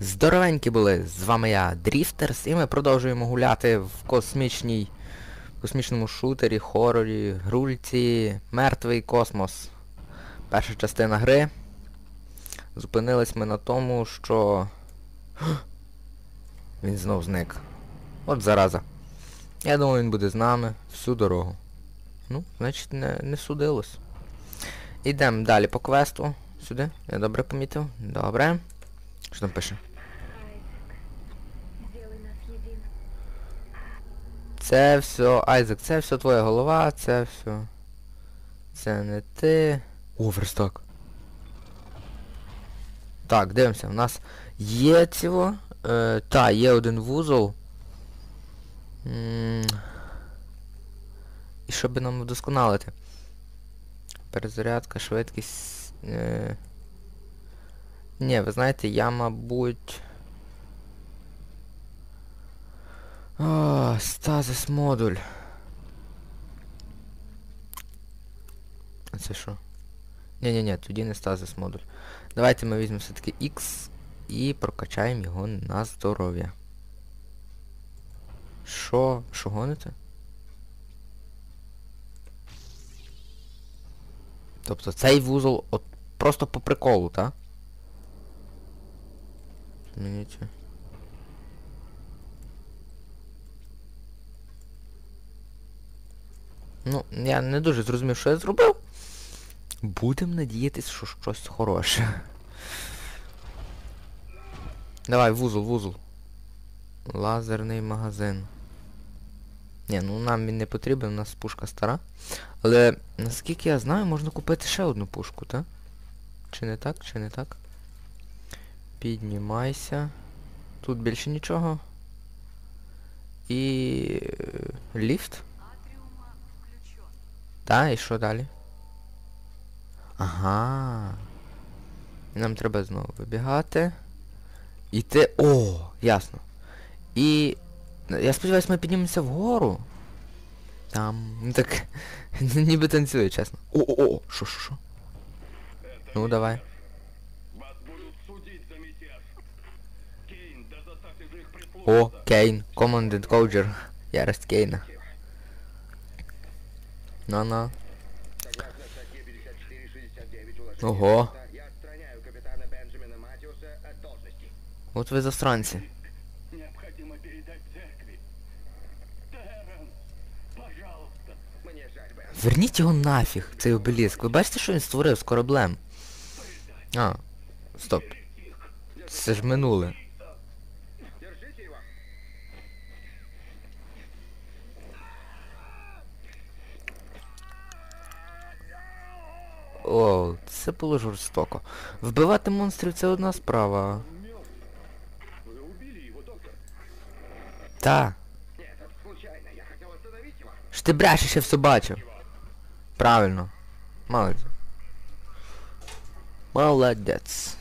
Здоровенькі були! З вами я, Дріфтерс, і ми продовжуємо гуляти в космічній... космічному шутері, хорорі, грульці, мертвий космос. Перша частина гри. Зупинились ми на тому, що... Він знов зник. От зараза. Я думаю, він буде з нами всю дорогу. Ну, значить, не, не судилось. Ідемо далі по квесту. Сюди. Я добре помітив? Добре. Що там пише? Це все, Айзек, це все твоя голова, це все. Це не ти. О, верстак. Так, дивимося, у нас є цього. Е, та, є один вузол. М, І що би нам вдосконалити? Перезарядка, швидкість. Е... Ні, ви знаєте, я, мабуть... О, стазис модуль. Це що? Ні-ні-ні, тоді не стазис модуль. Давайте ми візьмемо все-таки X і прокачаємо його на здоров'я. Що? Що гоните? Тобто цей вузол от просто по приколу, так? Змініть. Ну, я не дуже зрозумів, що я зробив. Будемо надіятись, що щось хороше. Давай, вузол, вузол. Лазерний магазин. Ні, ну нам він не потрібен, у нас пушка стара. Але, наскільки я знаю, можна купити ще одну пушку, так? Чи не так, чи не так? Піднімайся. Тут більше нічого. І... е, ліфт? Та, і що далі? Ага. Нам треба знову вибігати. Іти... О, ясно. І... Я сподіваюся, ми піднімемося вгору. Там... Ну так... ніби танцює, чесно. О-о-о! Що, що, що? Ну, давай. О, Кейн. Command Coger. Ярость Кейна. От должности. От ви засранці. Необходимо передать церкви. Терренс, пожалуйста. Мне жаль, Бен. Верніть його нафіг, цей обеліск. Ви бачите, що він створив з кораблем? А, стоп. Це ж минуле. О, це було жорстоко. Вбивати монстрів це одна справа. Та. Ж ти брешеш, я все бачив. Правильно. Молодець. Молодець.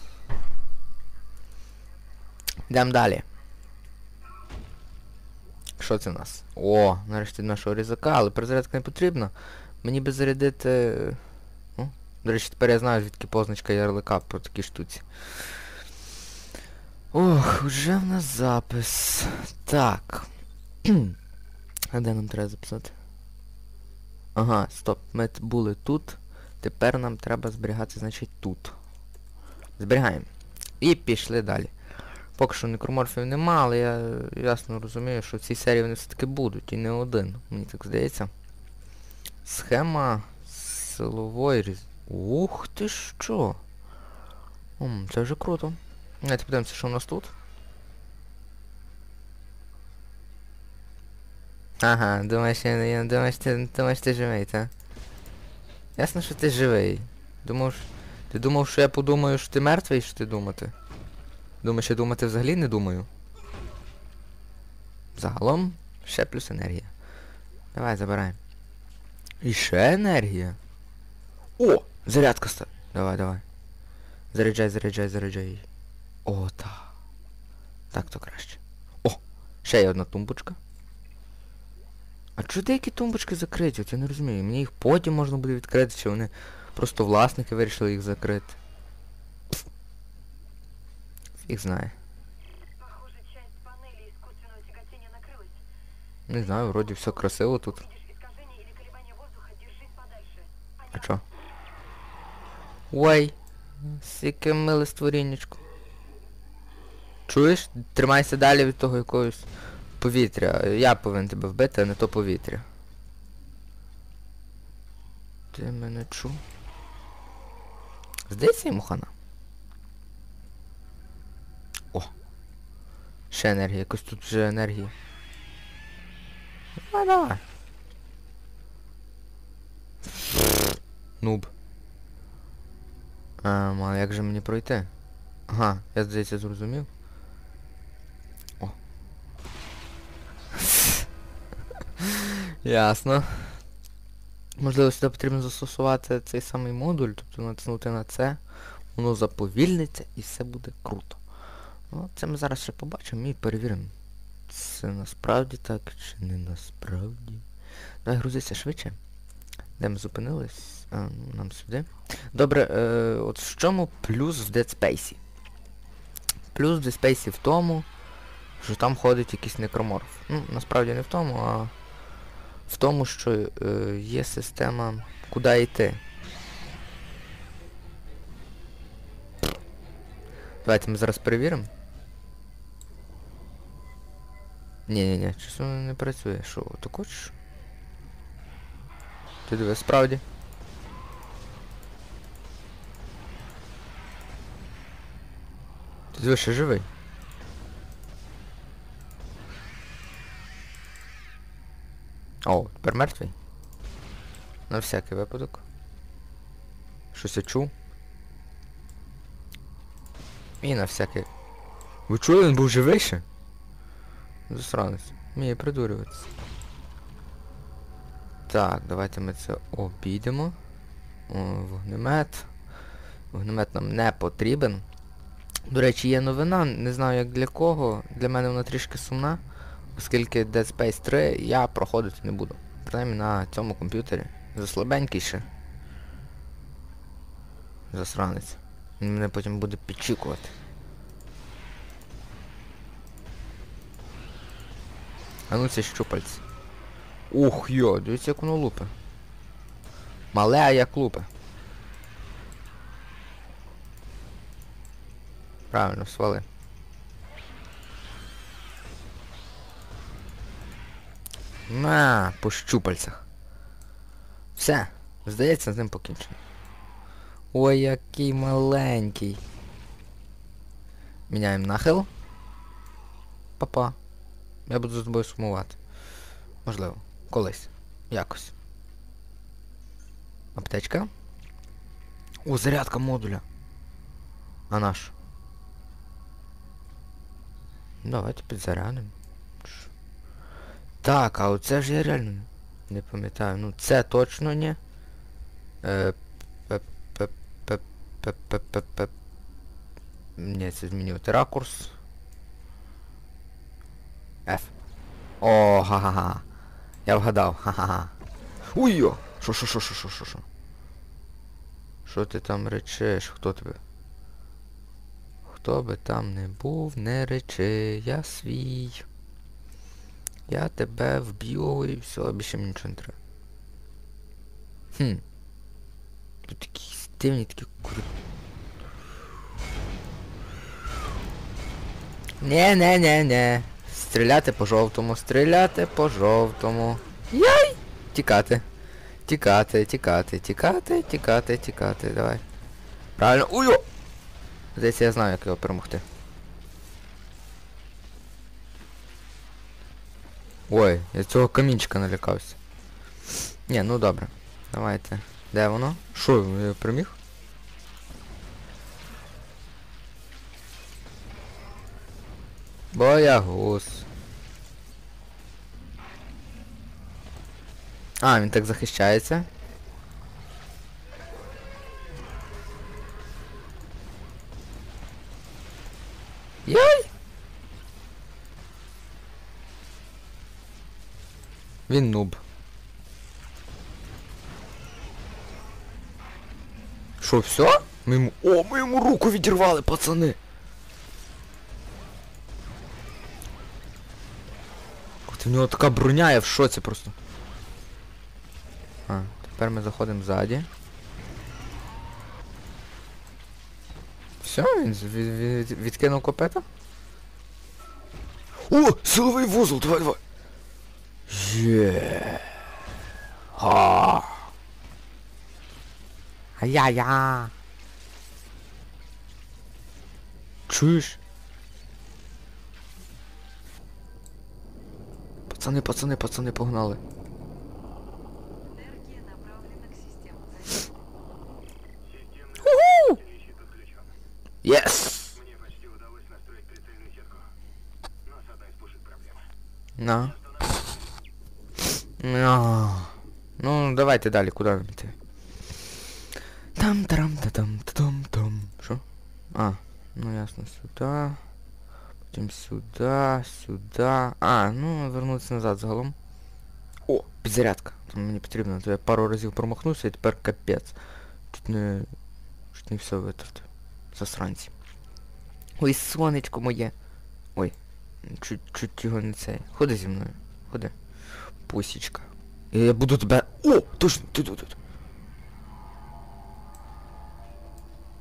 Йдемо далі. Що це у нас? О, нарешті нашого різака, але перезарядка не потрібна. Мені би зарядити... До речі, тепер я знаю, звідки позначка ярлика по такій штуці. Ох, вже в нас запис. Так. А де нам треба записати? Ага, стоп, ми були тут. Тепер нам треба зберігати, значить, тут. Зберігаємо. І пішли далі. Поки що некроморфів нема, але я ясно розумію, що в цій серії вони все-таки будуть, і не один, мені так здається. Схема силової різ... Ух ти що! М, це вже круто. Давайте подивимося, що у нас тут. Ага, думаєш, я, думаєш, ти, думаєш, ти живий, та? Ясно, що ти живий. Думав, ти думав, що я подумаю, що ти мертвий, що ти думати? Думаєш, я думати взагалі не думаю? Загалом, ще плюс енергія. Давай, забирай. І ще енергія. О! Зарядка ста... Давай, давай. Заряджай, заряджай, заряджай. О, так. Так то краще. О! Ще є одна тумбочка. А чого деякі тумбочки закриті? От я не розумію. Мені їх потім можна буде відкрити, чи вони просто власники вирішили їх закрити. Їх знає. Похоже, часть панелі іскусственного тяготіння накрилась. Не знаю, вроді все красиво тут. А чо? Ой, сіке миле створіннячко. Чуєш? Тримайся далі від того якогось повітря. Я повинен тебе вбити, а не то повітря. Ти мене чув? Здається йому хана. О! Ще енергія, якось тут вже енергія. А, давай. Нуб. Ем, а як же мені пройти? Ага, я здається зрозумів. О. Ясно. Можливо, сюди потрібно застосувати цей самий модуль, тобто натиснути на це, воно заповільниться і все буде круто. Ну, це ми зараз ще побачимо і перевіримо. Це насправді так чи не насправді. Давай грузися швидше. Де ми зупинились? Нам сюди. Добре, е, от в чому плюс в Dead Space? Плюс в Dead Space в тому, що там ходить якийсь некроморф. Ну, насправді не в тому, а в тому, що е, є система куди йти. Давайте ми зараз перевіримо. Ні-ні-ні, воно не працює. Що, хочеш? Ти диви, справді. Ти ще живий. О, тепер мертвий. На всякий випадок. Щось я чув. І на всякий. Ви чули, він був живий ще? Засранець. Вміє придурюватися. Так, давайте ми це обійдемо. О, вогнемет. Вогнемет нам не потрібен. До речі, є новина, не знаю як для кого. Для мене вона трішки сумна. Оскільки Dead Space 3 я проходити не буду. Принаймні на цьому комп'ютері. Заслабенький ще. Засранець. Він мене потім буде підчікувати. А ну це щупальці. Ух йо, дивіться як воно лупе. Мале, а як лупе. Правильно, свали. На, по щупальцях. Все, здається, з ним покінчено. Ой, який маленький. Міняємо нахил. Папа. Я буду за тобою сумувати. Можливо. Колись. Якось. Аптечка. О, зарядка модуля. А наш? Давайте підзарядимо. Ш- Так, а оце ж я реально не пам'ятаю. Ну це точно. Е, пе- Ні, це змінювати ракурс. F. О, ха-ха-ха. Я вгадав, ха-ха-ха. Уй-йо! Шо, шо, шо, шо, шо, шо, шо? Що ти там речеш? Хто тебе? Хто би там не був, не речи, я свій. Я тебе вб'ю і все, більше мені нічого не треба. Хм. Тут такі стивні, такі круті. Не-не-не-не. Стріляти по жовтому, стріляти по жовтому. Яй! Тікати. Тікати, тікати, тікати, тікати, тікати. Давай. Правильно. Уйо! Здається, я знаю, як його перемогти. Ой, я цього камінчика налякався. Ні, ну добре. Давайте. Де воно? Що, я його переміг? Боягуз. А, він так захищається. Яй! Він нуб. Що, все? Ми йому... О, ми йому руку відірвали, пацани! Ти, У нього така броня, я в шоці просто. А, тепер ми заходимо ззаді. Все, він від, відкинув копета? О! Силовий вузол, давай, давай! Є. А. Ай-я-я. Чуєш? Пацани, пацани, пацани, погнали. Єс! Мне почти удалось настроить прицельную сетку. Но с одной из пушек проблема. На. На. Ну, давайте далі, куди нам йти? там тарам та там та там там Що? А, ну ясно, сюди. Потім сюди, сюди. А, ну, вернутися назад загалом. О, підзарядка. Там мені потрібно, то я пару разів промахнувся і тепер капець. Чуть не... Чуть не все витратив. Засранці. Ой, сонечко моє. Ой, чуть, чуть його не цей. Ходи зі мною. Ходи. Пусічка. Я буду тебе. О! Точно! Ти тут. тут.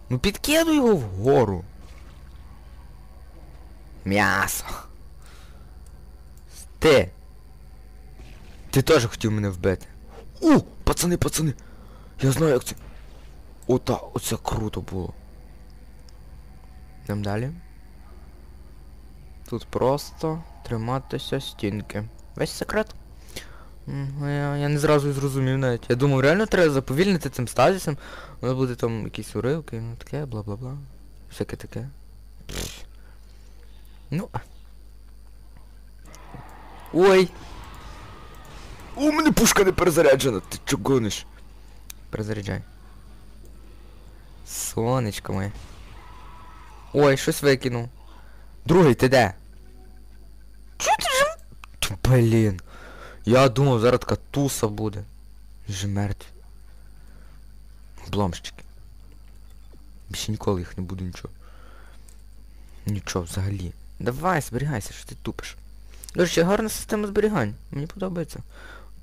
Ну підкидуй його вгору. М'ясо. Ти. Ти теж хотів мене вбити. О! Пацани, пацани! Я знаю як це. Ота, оце круто було. Йдем далі. Тут просто триматися стінки. Весь секрет. Ну, Я, я не зразу зрозумів навіть. Я думав, реально треба заповільнити цим стазісом. Воно буде там якісь уривки, ну таке, бла-бла-бла. Всяке таке. Ну. Ой! У мене пушка не перезаряджена, ти чого гониш? Перезаряджай. Сонечко моє. Ой, щось викинув. Другий, ти де? Чого ти ж... Ть, Блін. Я думав, зараз така туса буде. Вже мертві. Обломщики. Більше ніколи їх не буду нічого. Нічого взагалі. Давай, зберігайся, що ти тупиш. До речі, гарна система зберігань. Мені подобається.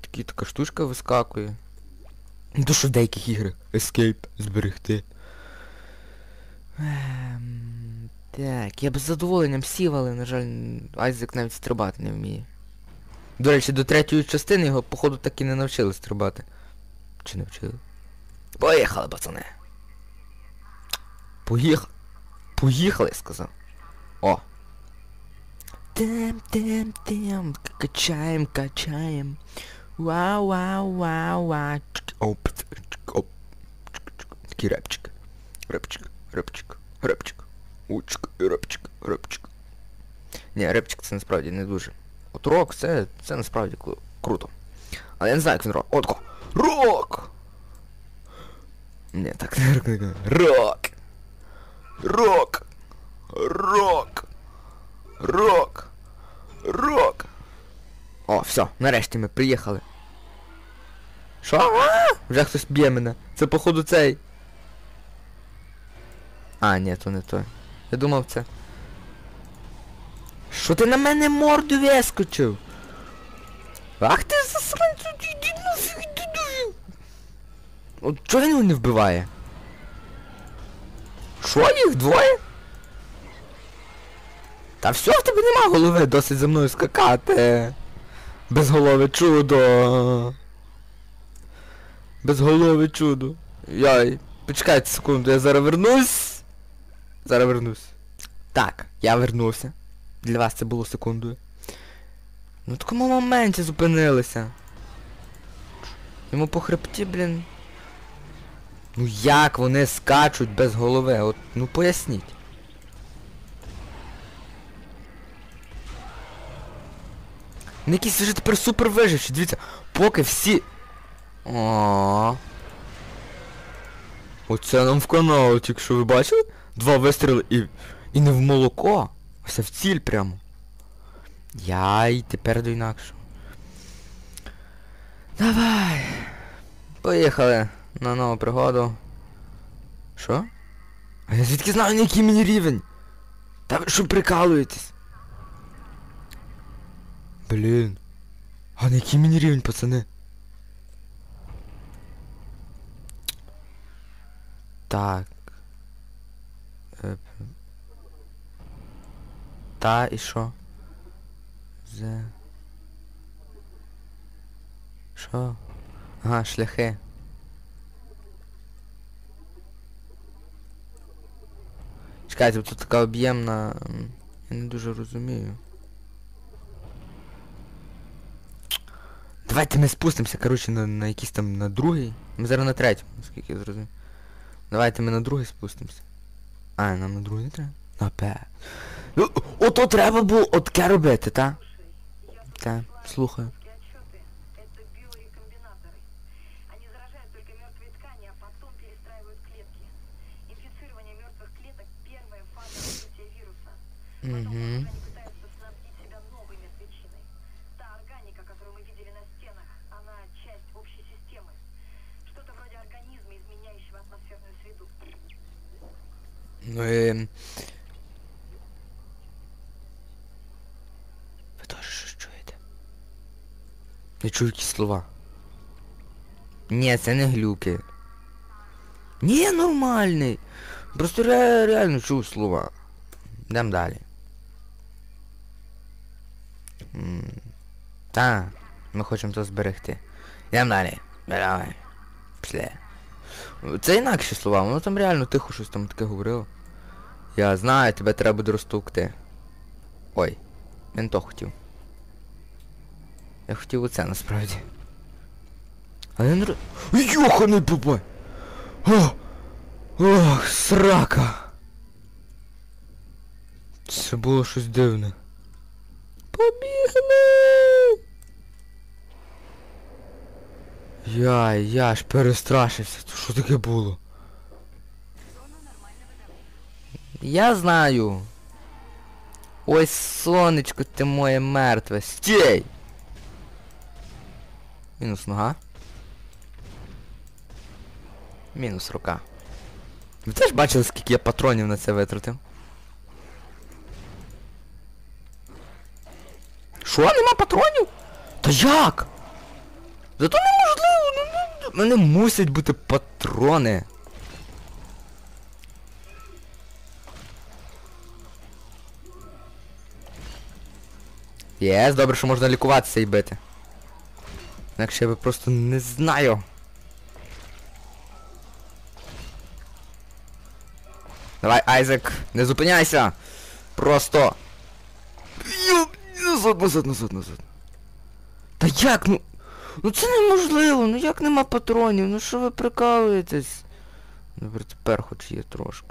Такі така штучка вискакує. Ну що в деяких іграх. Escape зберегти. Так, я б з задоволенням сів, але, на жаль, Айзек навіть стрибати не вміє. До речі, до третьої частини його, походу, так і не навчили стрибати. Чи навчили? Поїхали, пацани. Поїхали. Поїхали, я сказав. О. Тем, тем, тем, качаем, качаем. Вау, вау, вау, вау. Оп, оп. Такий репчик. Репчик, репчик, репчик. Учик, репчик, репчик. Ні, репчик це насправді не дуже. От рок це, це насправді круто. Але я не знаю, як він рок. От тако. Рок! Ні, так не рок. не Рок! Рок! Рок! Рок! Рок! О, все, нарешті ми приїхали. Що? Вже хтось б'є мене. Це походу цей. А, ні, то не той. Я думав це. Що ти на мене морду вискочив? Ах ти засранцю, іди нафіг, іди нафіг. От чого він його не вбиває? Що їх двоє? Та все, в тебе нема голови, досить за мною скакати. Без голови чудо. Без голови чудо. Яй, почекайте секунду, я зараз вернусь. Зараз вернусь. Так, я вернувся. Для вас це було секундою. Ну такому моменті зупинилися. Йому по хребті, блін. Ну як вони скачуть без голови? От, ну поясніть. Вони якісь вже тепер супер виживші, дивіться, поки всі... О. Оце нам в канал, тільки що ви бачили? Два вистріли і... І не в молоко, все в ціль прямо. Яй, тепер до інакшого. Давай. Поїхали на нову пригоду. Що? А я звідки знаю, на який мені рівень? Та ви що прикалуєтесь? Блін. А на який мені рівень, пацани? Так. Та і що? З. Що? Ага, шляхи. Чекайте, тут така об'ємна. Я не дуже розумію. Давайте ми спустимося, коротше, на, на якийсь там на другий. Ми зараз на третьому, наскільки я зрозумів. Давайте ми на другий спустимося. А, нам на другий не треба? На пе. Ну, ото треба було отке робити, та? Та, слухаю. отчеты — І... Ви теж щось чуєте? Я чую якісь слова. Ні, це не глюки. Ні, нормальний. Просто ре реально чую слова. Йдем далі. Та, ми хочемо то зберегти. Йдем далі. Давай. Пішли. Це інакші слова, воно там реально тихо щось там таке говорило. Я знаю, тебе треба буде розтовкти. Ой, я не то хотів. Я хотів оце насправді. Але не ро- Йоханий бабай! О! Ох, срака! Це було щось дивне. Побігли! Я, я аж перестрашився. Що таке було? Я знаю. Ой, сонечко ти моє мертве. Стій! Мінус нога. Мінус рука. Ви теж бачили, скільки я патронів на це витратив? Що, нема патронів? Та як? Зато неможливо, ну, ну, в мене мусять бути патрони. Єс, добре, що можна лікуватися і бити. Інакше я би просто не знаю. Давай, Айзек, не зупиняйся! Просто. Назад, назад, назад, назад. Та як, ну. Ну це неможливо, ну як нема патронів, ну що ви прикалуєтесь? Добре, тепер хоч є трошки.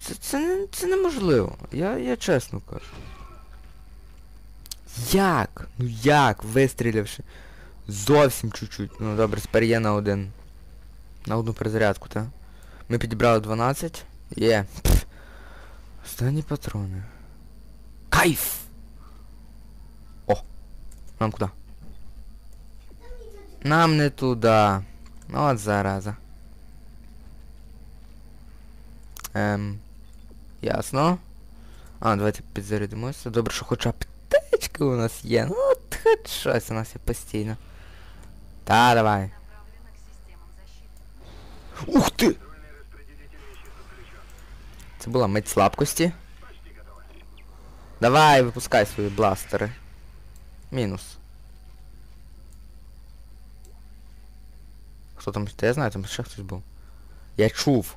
Це, це, не, це неможливо. Я, я чесно кажу. Як? Ну як, вистрілявши? Зовсім чуть-чуть. Ну добре, тепер є на один. На одну перезарядку, так? Ми підібрали 12. Є. Пф. Останні патрони. Кайф! О! Нам куди? Нам не туди. От зараза. Ем. Ясно. А, давайте підзарядимося. Добре, що хоча б аптечки у нас є. Ну от хоч щось у нас є постійно. Та, давай. Направлена к системам защиты. Ух ти! Це була мить слабкості. Давай, випускай свої бластери. Мінус. Хто там? Та я знаю, там ще хтось був. Я чув.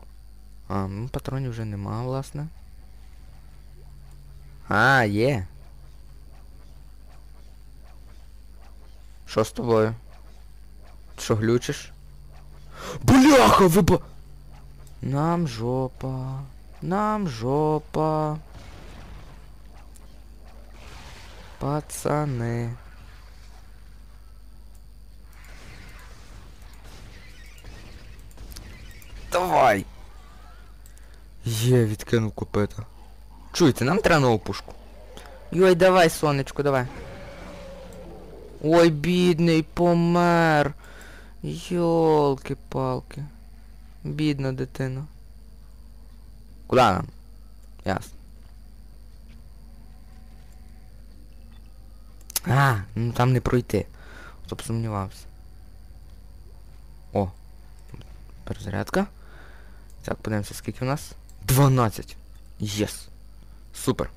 А, ну патронів вже нема, власне. А, є. Що з тобою? Що глючиш? Бляха, виба... Нам жопа. Нам жопа. Пацани. Давай. Є, відкинув копита. Чуєте, нам треба нову пушку. Йой, давай, сонечко, давай. Ой, бідний, помер. Йолки-палки. Бідна дитина. Куда нам? Ясно. А, ну там не пройти. Б сумнівався. О! Перезарядка. Так, подивимося, скільки в нас. 12! Єс! Супер!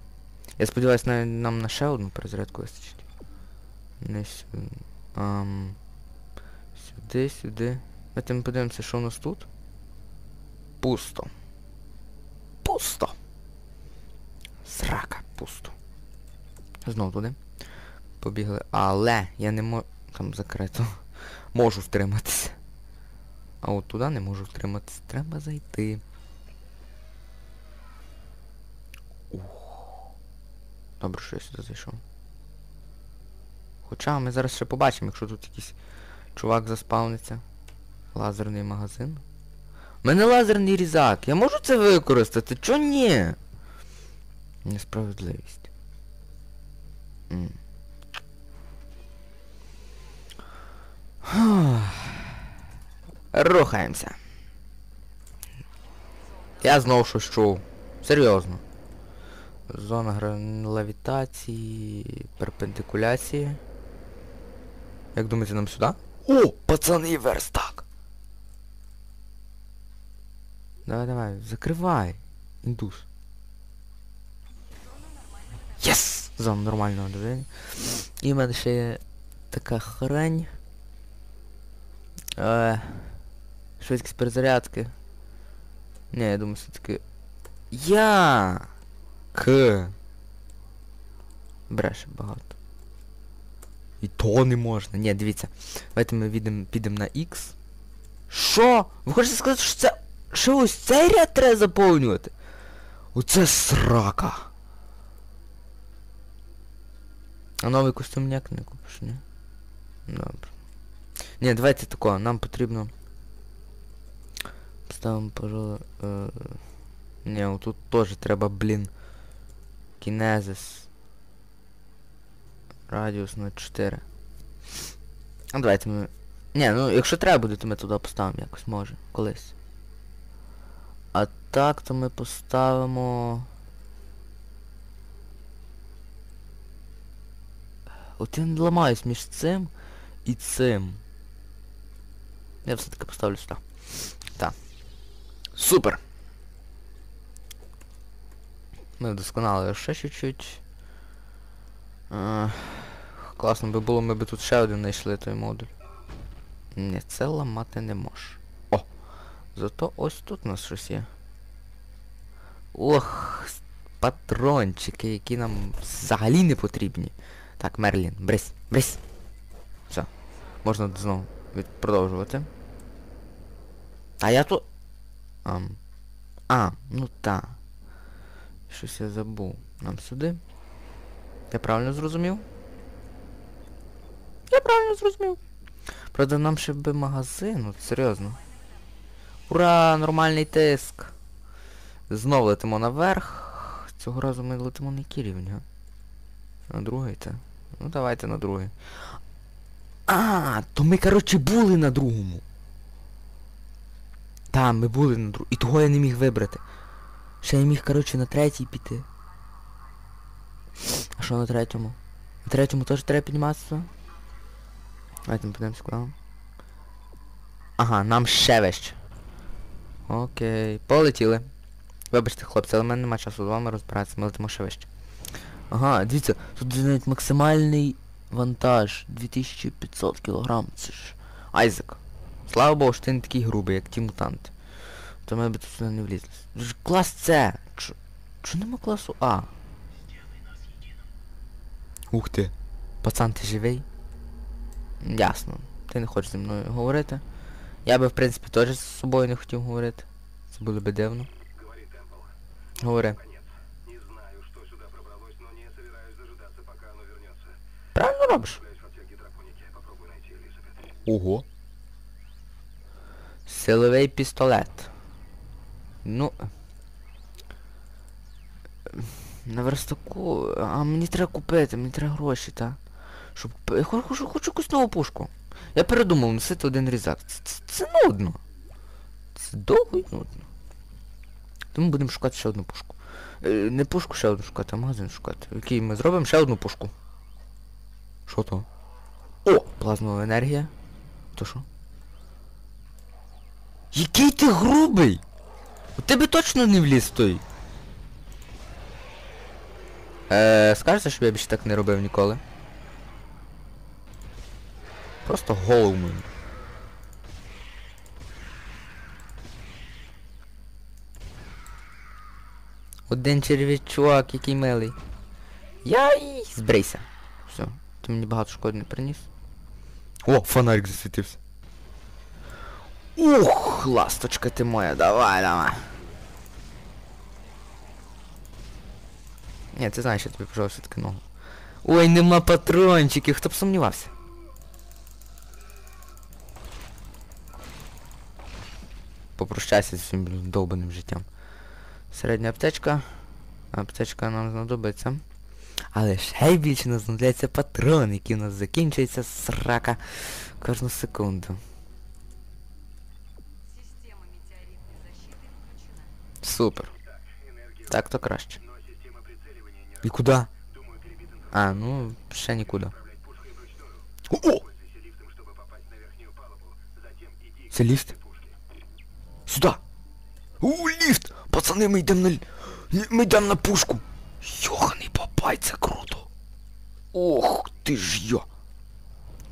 Я сподіваюся, на, нам на ще одну перезарядку вистачить. Не сюди. Ам, сюди, сюди. Давайте ми подивимося, що у нас тут. Пусто. Пусто. Срака, пусто. Знову туди. Побігли. Але я не можу... Там закрито. Можу втриматися. А от туди не можу втриматися. Треба зайти. Ух. Добре, що я сюди зайшов. Хоча ми зараз ще побачимо, якщо тут якийсь чувак заспавниться. Лазерний магазин. У мене лазерний різак. Я можу це використати? Чо ні? Несправедливість. М. Рухаємося. Я знову щось чув. Серйозно. Зона гра- левітації, перпендикуляції. Як думаєте, нам сюди? О, пацани, верстак! Давай, давай, закривай. Індус. Єс! Зона нормального движення. І в мене ще є така хрень. Е, швидкість перезарядки. Ні, я думаю, все-таки... Я! К. Бреше багато. І то не можна. Ні, дивіться. Давайте ми відем, підемо на X. Що? Ви хочете сказати, що це... Що ось цей ряд треба заповнювати? Оце срака. А новий костюм ніяк не купиш, ні? Добре. Ні, давайте такого, нам потрібно... Поставимо, пожалуй... Е... Ні, отут теж треба, блін. Кінезис. Радіус на 4. Ну давайте ми... Ні, ну якщо треба буде, то ми туди поставимо якось, може, колись. А так, то ми поставимо... От я не ламаюсь між цим і цим. Я все-таки поставлю сюди. Супер! Ми вдосконалили ще чуть-чуть. Класно би було, ми б тут ще один знайшли той модуль. Ні, це ламати не можеш. О! Зато ось тут у нас щось є. Ох, патрончики, які нам взагалі не потрібні. Так, Мерлін, брись, брись. Все. Можна знову продовжувати. А я тут... Ам. А, ну та. Щось я забув. Нам сюди. Я правильно зрозумів? Я правильно зрозумів. Правда, нам ще би магазин, от серйозно. Ура! Нормальний тиск! Знов летимо наверх. Цього разу ми летимо на який рівень, а? На другий, та? Ну давайте на другий. А, то ми, коротше, були на другому. Та, ми були на другому. І того я не міг вибрати. Ще я міг, коротше, на третій піти. А що на третьому? На третьому теж треба підніматися? Давайте ми подивимося куди. Ага, нам ще вище. Окей, полетіли. Вибачте, хлопці, але в мене нема часу з вами розбиратися, ми летимо ще вище. Ага, дивіться, тут навіть максимальний вантаж 2500 кг. Це ж. Айзек. Слава Богу, що ти не такий грубий, як ті мутанти. То ми б тут сюди не влізли. Клас С! Чо, чо нема класу А? Ух ти. Пацан, ти живий? Ясно. Ти не хочеш зі мною говорити. Я би, в принципі, теж з собою не хотів говорити. Це було би дивно. Говори. Правильно робиш? Ого. Силовий пістолет. Ну. На верстаку. А мені треба купити, мені треба гроші, та. Щоб Я хочу, хочу, якусь нову пушку. Я передумав носити один різак. Це, це, це нудно. Це довго і нудно. Тому будемо шукати ще одну пушку. Е, не пушку ще одну шукати, а магазин шукати. Який ми зробимо ще одну пушку. Що то? О! Плазмова енергія. То що? Який ти грубий! У тебе точно не вліз той. Е, скажете, щоб я більше так не робив ніколи? Просто голову мою. Один червячок, який милий. Яй! Збрийся. Все, ти мені багато шкоди не приніс. О, фонарик засвітився. Ух, ласточка ти моя, давай, давай. Ні, ти знаєш, я тобі пожалуй все-таки ногу. Ой, нема патрончиків, хто б сумнівався. Попрощайся своїм блін, довбаним життям. Середня аптечка. Аптечка нам знадобиться. Але ще більше нам знадобляться патрони, які у нас закінчуються срака кожну секунду. Супер. Так то краще. І куди? А, ну, ще нікуди. О! К Це ліфт? Сюда! У, ліфт! Пацани, ми йдемо на... Ми йдемо на пушку! Йоханий бабай, це круто! Ох, ти ж йо!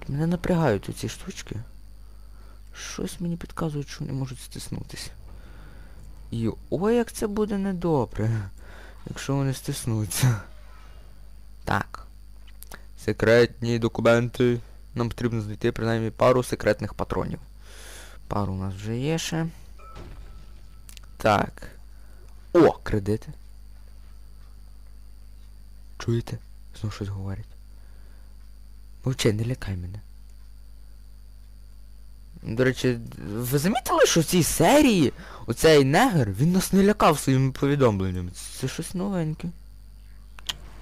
Мене напрягають оці штучки. Щось мені підказує, що вони можуть стиснутися. Йо, ой, як це буде недобре, якщо вони стиснуться. Так. Секретні документи. Нам потрібно знайти принаймні пару секретних патронів. Пару у нас вже є ще. Так. О, кредити. Чуєте? Знову щось говорять. Мовчи, не лякай мене. До речі, ви замітили, що в цій серії оцей негр, він нас не лякав своїми повідомленнями. Це щось новеньке.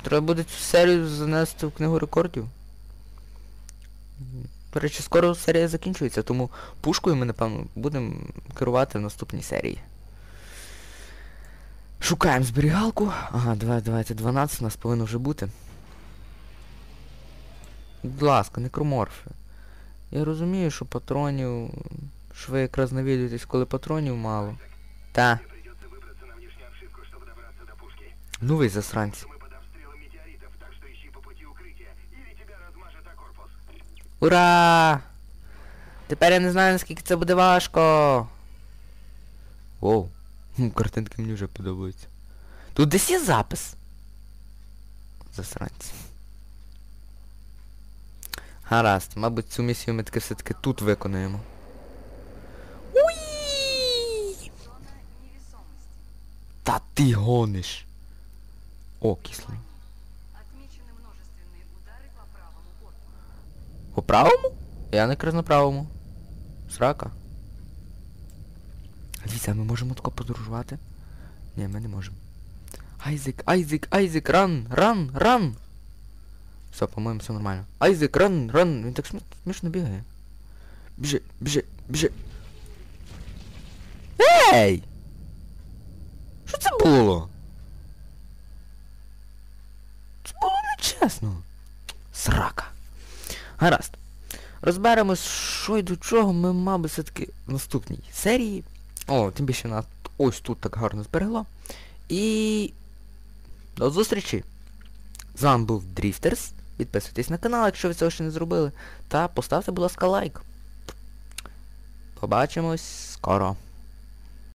Треба буде цю серію занести в книгу рекордів. До речі, скоро серія закінчується, тому пушкою ми, напевно, будемо керувати в наступній серії. Шукаємо зберігалку. Ага, давай, давайте 12 у нас повинно вже бути. Будь ласка, некроморфи. Я розумію, що патронів... Що ви якраз навідуєтесь, коли патронів мало. Та. Придется выбраться на внешнюю обшивку, чтобы добраться до пушки. Ну ви засранці. Мы под обстрелом метеоритов, так что ищи по пути укрытия, или тебя размажет о корпус. Ура! Тепер я не знаю, наскільки це буде важко. Воу. Хм, Картинки мені вже подобаються. Тут десь є запис. Засранці. Гаразд, мабуть, цю місію ми таки все-таки тут виконуємо. Уї! Зона невесомости. Та ти гониш. О, кислий. Отмечены множественные удары по правому борту. По правому? Я не якраз на правому. Срака. Дивіться, а ми можемо тако подорожувати? Ні, ми не можемо. Айзек, Айзек, Айзек, ран, ран, ран! Все, по-моєму, все нормально. Айзек, ран, ран! Він так смі- смішно бігає. Біжи, біжи, біжи. Ей! Що це було? Це було нечесно. Срака. Гаразд. Розберемось, що й до чого ми, мабуть, все-таки в наступній серії. О, тим більше нас ось тут так гарно зберегло. І... До зустрічі! З вами був Дріфтерс. Підписуйтесь на канал, якщо ви цього ще не зробили. Та поставте, будь ласка, лайк. Побачимось скоро.